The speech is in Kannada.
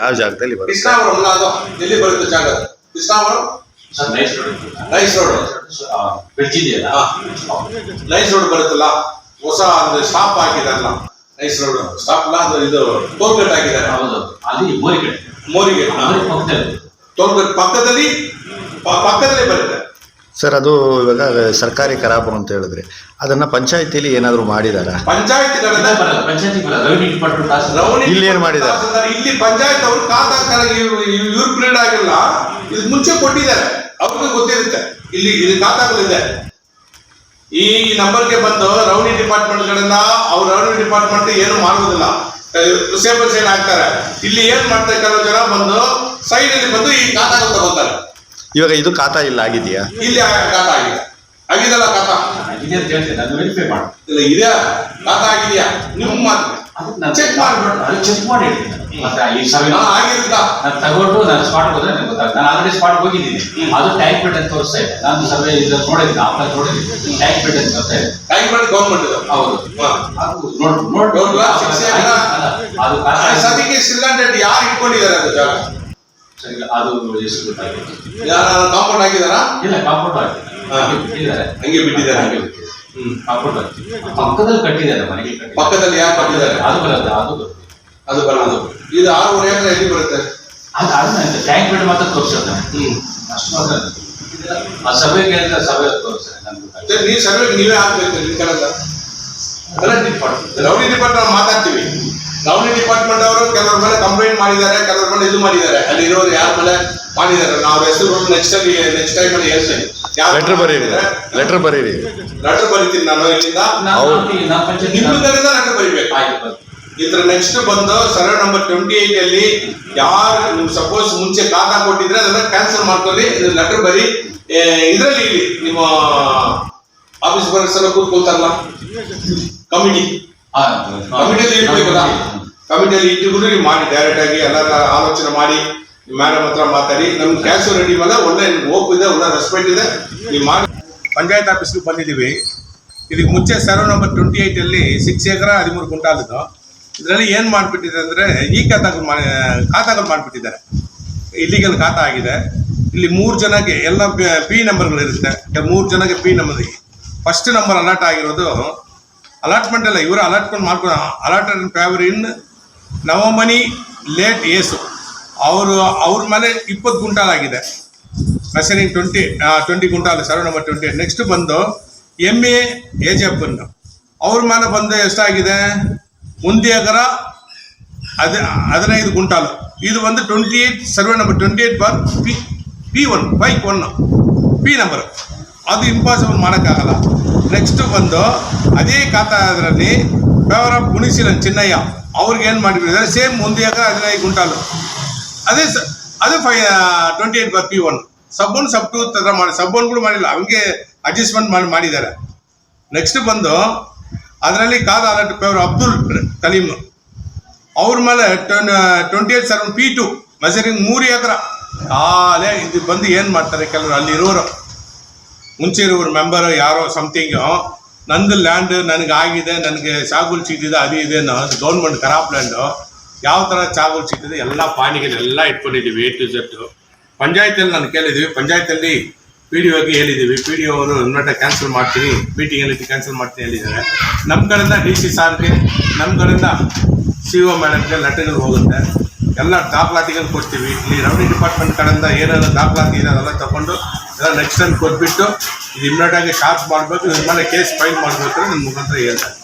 ಯಾವ ಜಾಗದಲ್ಲಿ ಬರುತ್ತೆ? ಕೃಷ್ಣಾವರಂ ಅಲ್ಲ ಅದು ಎಲ್ಲಿ ಬರುತ್ತೆ ಜಾಗ? Krishnavaram? Sir NICE road bridge ಇದೆಯಲ್ಲ ನೈಸ್ ರೋಡ್ ಬರುತ್ತಲ್ಲ ಹೊಸ ಒಂದು ಸ್ಟಾಪ್ ಹಾಕಿದಾರಲ್ಲ ನೈಸ್ ರೋಡ್. ಸ್ಟಾಪ್ ಅಲ್ಲ ಅದು ಇದು ಟೋಲ್ ಗೇಟ್ ಹಾಕಿದ್ದಾರೆ ಹೌದು. ಅಲ್ಲಿ ಮೋರಿ ಕಡೆ ಮೋರಿಗೆ ಮೋರಿ ಪಕ್ಕದಲ್ಲಿ. ಟೋಲ್ ಗೇಟ್ ಪಕ್ಕದಲ್ಲಿ ಪಕ್ಕದಲ್ಲೇ ಬರುತ್ತೆ. ಸರ್ ಅದು ಇವಾಗ ಸರ್ಕಾರಿ ಕರಾಬು ಅಂತ ಹೇಳಿದ್ರೆ ಅದನ್ನ ಪಂಚಾಯತಿಲಿ ಏನಾದ್ರು ಮಾಡಿದಾರ? ಪಂಚಾಯತಿ ಇಲ್ಲಿ ಏನ್ ಮಾಡಿದಾರೆ? ಇಲ್ಲಿ ಪಂಚಾಯತ್ ಅವರು ಖಾತಾ ಇವ್ರ ಪೀರಿಯಡ್ ಆಗಿಲ್ಲ. ಇದು ಮುಂಚೆ ಕೊಟ್ಟಿದ್ದಾರೆ. ಅವ್ರಿಗೂ ಗೊತ್ತಿರುತ್ತೆ. ಇಲ್ಲಿ ಇಲ್ಲಿ ಖಾತಾಗಳಿದೆ ಈ ನಂಬರ್ಗೆ ಬಂದು ರೌನಿ ಡಿಪಾರ್ಟ್ಮೆಂಟ್ ಗಳನ್ನ ಅವ್ರ ರೌನಿ ಡಿಪಾರ್ಟ್ಮೆಂಟ್ ಏನು ಮಾಡೋದಿಲ್ಲ ಸೇಬಲ್ ಸೈಡ್ ಹಾಕ್ತಾರೆ ಇಲ್ಲಿ ಏನ್ ಮಾಡ್ತಾರೆ ಕೆಲವು ಜನ ಬಂದು ಸೈಡ್ ಅಲ್ಲಿ ಬಂದು ಈ ಖಾತಾಗಳು ತಗೋತಾರೆ ಇವಾಗ ಇದು ಖಾತಾ ಇಲ್ಲ ಆಗಿದೆಯಾ? ಇಲ್ಲಿ ಖಾತಾ ಆಗಿದೆ. ಆಗಿದೆಲ್ಲ ಖಾತಾ? ಇದೆ ಅಂತ ಹೇಳ್ತೀನಿ. ನಾನು ವೆರಿಫೈ ಮಾಡಿ. ಇಲ್ಲ ಇದೆಯಾ? ಖಾತಾ ಆಗಿದೆಯಾ? ನಿಮ್ಮ ಮಾತು. ಚೆಕ್ ಮಾಡ್ಬಿಟ್ಟು ಅದು ಚೆಕ್ ಮಾಡಿ ಮತ್ತೆ ಈ ಸರ್ವೆ ಹಾ, ನಾನು ತಗೊಂಡು ನಾನು ಸ್ಪಾಟ್ ಹೋದ್ರೆ ನನಗೆ ಗೊತ್ತಾಗ್ತದೆ ನಾನು ಆಲ್ರೆಡಿ ಸ್ಪಾಟ್ ಹೋಗಿದ್ದೀನಿ. ಅದು ಟ್ಯಾಂಕ್ ಬೆಡ್ ಅಂತ ತೋರಿಸ್ತಾ ಇದೆ. ನಾನು ಸರ್ವೆ ಇದು ನೋಡಿದ್ದೀನಿ ಆಫ್ಲೈನ್ ನೋಡಿದ್ದೀನಿ. ಟ್ಯಾಂಕ್ ಬೆಡ್ ಅಂತ ತೋರಿಸ್ತಾ ಇದೆ. ಟೈಮ್ ಮಾಡಿ ಗೌರ್ಮೆಂಟ್ ಹೌದು. ಅದು ನೋಡ್ ನೋಡ್. ಅದು ಆ ಕಾಸು- ಯಾರು ಇಟ್ಕೊಂಡಿದ್ದಾರೆ ಅದು ಜಾಗ? ಅದು ಎಷ್ಟು ಗೊತ್ತಾಗಿತ್ತು ಯಾರು ಕಾಂಪೌಂಡ್ ಹಾಕಿದಾರಾ? ಇಲ್ಲ ಕಾಂಪೌಂಡ್ ಹಾಕಿ. ಹಾ. ಬಿಟ್ಟಿದ್ದಾರೆ ಹಂಗೆ ಬಿಟ್ಟಿದ್ದಾರೆ ಹಂಗೆ ಹ್ಮ್. ಕಾಂಪೌಂಡ್ ಹಾಕಿ. ಪಕ್ಕದಲ್ಲಿ ಕಟ್ಟಿದ್ದಾರೆ ಮನೆಗೆ. ಪಕ್ಕದಲ್ಲಿ ಯಾರು ಕಟ್ಟಿದ್ದಾರೆ? ಅದು ಬರಲ್ಲ ಅದು ಬರುತ್ತೆ ಅದು ಬರೋದು ಇದು ಆರೂವರೆ ಎಕರೆ ಎಲ್ಲಿ ಬರುತ್ತೆ? ಅದು ಅದನ್ನ ಟ್ಯಾಂಕ್ ಬೆಡ್ ಮಾತ್ರ ತೋರಿಸುತ್ತೆ ಹ್ಮ್. ಅಷ್ಟು ಮಾತ್ರ. ಆ ಸಭೆಗೆ ಅಂತ ಸಭೆ ತೋರಿಸ್ತಾರೆ ಗೊತ್ತಾಯ್ತು. ನೀವು ಸರ್ವೆ ನೀವೇ ಹಾಕ್ಬೇಕು ನಿಮ್ ಕಡೆಯಿಂದ. ರೌಡಿ ಡಿಪಾರ್ಟ್ಮೆಂಟ್ ಮಾತಾಡ್ತೀವಿ. ರೌಡಿ ಡಿಪಾರ್ಟ್ಮೆಂಟ್ ಅವರು ಕೆಲವ್ರ ಮೇಲೆ ಕಂಪ್ಲೇಂಟ್ ಮಾಡಿದ್ದಾರೆ ಕೆಲವ್ರ ಮೇಲೆ ಇದು ಮಾಡಿದ್ದಾರೆ. ಅಲ್ಲಿ ಇರೋರು ಯಾರ ಮೇಲೆ ಮಾಡಿದ್ದಾರೆ? ನಾವು ಹೆಸರು ನೆಕ್ಸ್ಟ್ ಅಲ್ಲಿ ನೆಕ್ಸ್ಟ್ ಟೈಮ್ ಅಲ್ಲಿ ಹೇಳ್ತೀನಿ. ಲೆಟರ್ ಬರೀರಿ ಲೆಟರ್ ಬರೀರಿ. ಲೆಟರ್ ಬರೀತೀನಿ ನಾನು ಇಲ್ಲಿಂದ. ನಾನು ಹೌದು. ನಾನು- ನಾನು ಪಂಚಾಯ್ತಿ- ನಿಮ್ಮ ಕಡೆಯಿಂದ ಲೆಟರ್ ಬರೀಬೇಕು. ಇದ್ರ ನೆಕ್ಸ್ಟ್ ಬಂದು ಸರ್ವೆ ನಂಬರ್ ಟ್ವೆಂಟಿ ಏಟ್ ಅಲ್ಲಿ ಯಾರು ನಿಮ್ ಸಪೋಸ್ ಮುಂಚೆ ಖಾತಾ ಕೊಟ್ಟಿದ್ರೆ ಅದನ್ನ ಕ್ಯಾನ್ಸಲ್ ಮಾಡ್ಕೊಳ್ಳಿ. ಲೆಟರ್ ಬರಿ ಇದರಲ್ಲಿ ನಿಮ್ಮ ಆಫೀಸ್ ಎಲ್ಲ ಕೂತ್ಕೊಳ್ತಾರಲ್ಲ? ಕಮಿಟಿ ಆ, ಕಮಿಟಿಯಲ್ಲಿ ಇರ್ಬೇಕಲ್ಲ ಕಮಿಟಿಯಲ್ಲಿ ನೀವು ಮಾಡಿ ಡೈರೆಕ್ಟ್ ಆಗಿ ಎಲ್ಲ ಆಲೋಚನೆ ಮಾಡಿ ಮ್ಯಾಡಮ್ ಹತ್ರ ಮಾತಾಡಿ. ನಮ್ಮ ಕ್ಯಾಶ್ ರೆಡಿ ಮೇಲೆ ಒಳ್ಳೆ ಹೋಪ್ ಇದೆ, ಒಳ್ಳೆ ರೆಸ್ಪೆಕ್ಟ್ ಇದೆ. ನೀವು ಮಾಡಿ. ಪಂಚಾಯತ್ ಆಫೀಸ್ಗೆ ಬಂದಿದ್ದೀವಿ. ಇದಕ್ಕೆ ಮುಂಚೆ ಸರ್ವೆ ನಂಬರ್ ಟ್ವೆಂಟಿ ಏಟ್ ಅಲ್ಲಿ ಸಿಕ್ಸ್ ಎಕರೆ, ಹದಿಮೂರು ಗುಂಟಾಲಿದ್ದು ಇದರಲ್ಲಿ ಏನು ಮಾಡ್ಬಿಟ್ಟಿದೆ ಅಂದರೆ ಈ ಖಾತಾಗಳು ಮಾಡಿ ಖಾತಾಗಳು ಮಾಡ್ಬಿಟ್ಟಿದ್ದಾರೆ. ಇಲ್ಲಿಗಲ್ ಖಾತಾ ಆಗಿದೆ. ಇಲ್ಲಿ ಮೂರು ಜನಕ್ಕೆ ಎಲ್ಲ ಪಿ ನಂಬರ್ಗಳು ಇರುತ್ತೆ. ಮೂರು ಜನಕ್ಕೆ P number first number allot ಆಗಿರೋದು ಅಲಾಟ್ಮೆಂಟ್ ಅಲ್ಲ ಇವರು ಅಲಾಟ್ಮೆಂಟ್ ಮಾಡ್ಕೊಂಡು allotted favour in Navamani late Yesu. ಅವರು, ಅವ್ರ ಮೇಲೆ ಇಪ್ಪತ್ತು ಗುಂಟಾಲಾಗಿದೆ ಆಗಿದೆ. ಮೆಸರಿಂಗ್ ಟ್ವೆಂಟಿ ಟ್ವೆಂಟಿ ಗುಂಟಾಲು ಸರ್ವೆ ನಂಬರ್ ಟ್ವೆಂಟಿ ನೆಕ್ಸ್ಟ್ ಬಂದು ಎಂ ಎ ಏಜಪ್ಪನ್ ಅವ್ರ ಮೇಲೆ ಬಂದು ಎಷ್ಟಾಗಿದೆ? ಮುಂದಿಯಗರ ಅದ, ಹದಿನೈದು ಗುಂಟಾಲು. ಇದು ಒಂದು twenty eight survey number twenty eight bar P P one by one P number ಅದು ಇಂಪಾಸಿಬಲ್ ಮಾಡೋಕ್ಕಾಗಲ್ಲ. ನೆಕ್ಸ್ಟ್ ಬಂದು ಅದೇ ಖಾತಾ ಅದರಲ್ಲಿ ಫೇವರ್ ಆಫ್ ಗುಣಿಸಿಲನ್ ಚಿನ್ನಯ್ಯ ಅವ್ರಿಗೆ ಏನು ಮಾಡಿಬಿಟ್ಟಿದ್ದಾರೆ ಸೇಮ್ ಒಂದು ಎಕರೆ ಹದಿನೈದು ಗುಂಟಾಲು ಅದೇ ಸ, ಅದೇ five twenty eight bar P one sub one sub two ಥರ ಮಾಡಿ ಸಬ್ ಕೂಡ ಮಾಡಿಲ್ಲ ಹಂಗೆ ಅಡ್ಜಸ್ಟ್ಮೆಂಟ್ ಮಾಡಿ, ಮಾಡಿದ್ದಾರೆ. ನೆಕ್ಸ್ಟ್ ಬಂದು, ಅದರಲ್ಲಿ ಕಾದ ಅಲರ್ಟ್ ಫೇವರ್ ಅಬ್ದುಲ್ ಕಲೀಮ್. ಅವ್ರ ಮೇಲೆ twenty eight seven P two measuring ಮೂರು ಎಕರೆ. ಕಾಲೇ ಇದು ಬಂದು ಏನು ಮಾಡ್ತಾರೆ ಕೆಲವರು ಅಲ್ಲಿ ಇರೋರು ಮುಂಚೆ ಇರೋರು ಮೆಂಬರು ಯಾರೋ ಸಮಥಿಂಗ್ ನಂದು ಲ್ಯಾಂಡ್ ನನಗೆ ಆಗಿದೆ ನನಗೆ ಚಾಗುಲ್ ಸಿಕ್ಕಿದೆ ಅದು ಇದೆ ಗೌರ್ಮೆಂಟ್ ಖರಾಬ್ ಲ್ಯಾಂಡು ಯಾವ ಥರ ಚಾಗುಲ್ ಸಿಕ್ಕಿದೆ ಎಲ್ಲ ಪಾಣಿಗೆಲ್ಲ ಇಟ್ಕೊಂಡಿದ್ದೀವಿ ಎ ಟು ಜೆಡ್ ಪಂಚಾಯತಿಯಲ್ಲಿ ನಾನು ಕೇಳಿದ್ದೀವಿ ಪಂಚಾಯತಲ್ಲಿ ಪಿ ಡಿ ಒಗೆ ಹೇಳಿದ್ದೀವಿ ಪಿ ಡಿ ಅವರು ಇನ್ವರ್ಟ ಕ್ಯಾನ್ಸಲ್ ಮಾಡ್ತೀನಿ ಮೀಟಿಂಗಲ್ಲಿ ಕ್ಯಾನ್ಸಲ್ ಮಾಡ್ತೀನಿ ಹೇಳಿದ್ದಾರೆ. ನಮ್ಮ ಕಡೆಯಿಂದ ಡಿ ಸಿ ಸಾರ್ಗೆ ನಮ್ಮ ಕಡೆಯಿಂದ ಸಿ ಒ ಮೇಡಮ್ಗೆ ಲೆಟರ್ಗಳು ಹೋಗುತ್ತೆ. ಎಲ್ಲ ದಾಖಲಾತಿಗಳು ಕೊಡ್ತೀವಿ. ಇಲ್ಲಿ ರೆವಿನ್ಯೂ ಡಿಪಾರ್ಟ್ಮೆಂಟ್ ಕಡೆಯಿಂದ ಏನೇನು ದಾಖಲಾತಿ ಇದೆ ಅದೆಲ್ಲ ತಗೊಂಡು ಎಲ್ಲ ನೆಕ್ಸ್ಟ್ ಟೈಮ್ ಕೊಟ್ಬಿಟ್ಟು ಇದು ಇಮ್ಮಿಡಿಯೇಟಾಗಿ ಶಾರ್ಪ್ ಮಾಡಬೇಕು ಇದ್ರ ಮೇಲೆ ಕೇಸ್ ಫೈಲ್ ಮಾಡಬೇಕು ನನ್ನ ಮುಖಾಂತರ ಹೇಳ್ತಾರೆ